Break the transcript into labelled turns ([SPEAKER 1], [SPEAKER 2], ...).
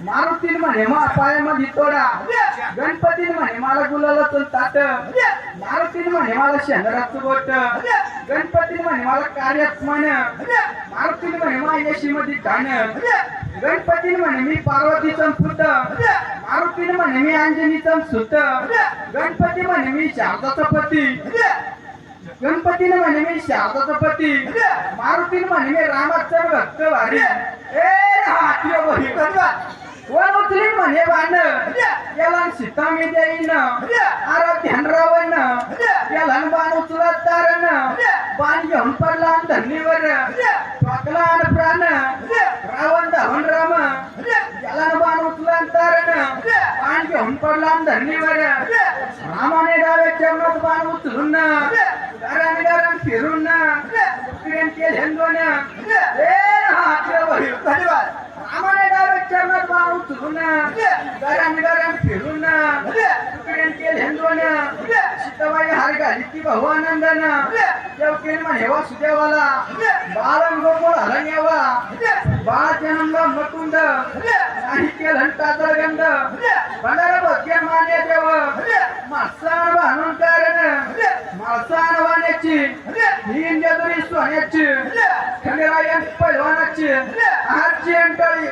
[SPEAKER 1] मारुतीन म्हणे मा पायामध्ये तोडा गणपतीन म्हणे मला गुलाला ताट मारुतीन म्हणे मला शेंदराचं बोट गणपतीन म्हणे मला कार्यात म्हण मारुतीन म्हणे यशी मध्ये गणपतीन म्हणे मी पार्वतीचं पुत मारुतीन म्हणे मी अंजनीचं सुत गणपती म्हणे मी शारदाचा पती. गणपतीने म्हणे मी शारदाचा पती. मारुतीने म्हणे मी रामाचं भक्त वारी. ए बही वन उचली म्हणे बाण. याला सीता मी देईन. अरे ध्यान रावण. याला बाण उचलत तारण बाण घेऊन पडला आणि धरणीवर टाकला आणि प्राण रावण धावून राम याला बाण उचला तारण बाण घेऊन पडला आणि धरणीवर रामाने डाव्या चरणात बाण उचलून गरण गरण फिरून प्रेम केले हिंदोन ए हातले बही रामाने डाव्या चरणात बाण उचलून गरण गरण फिरून प्रेम केले हिंदोन सीताबाई हार घाली ती भाऊ गंध. भंडारा मान्य देव. मासान बांधून कारण मासान वाण्याची हिंद सोन्याची. खंडेरायन पैलवानाची. आजची अंटळी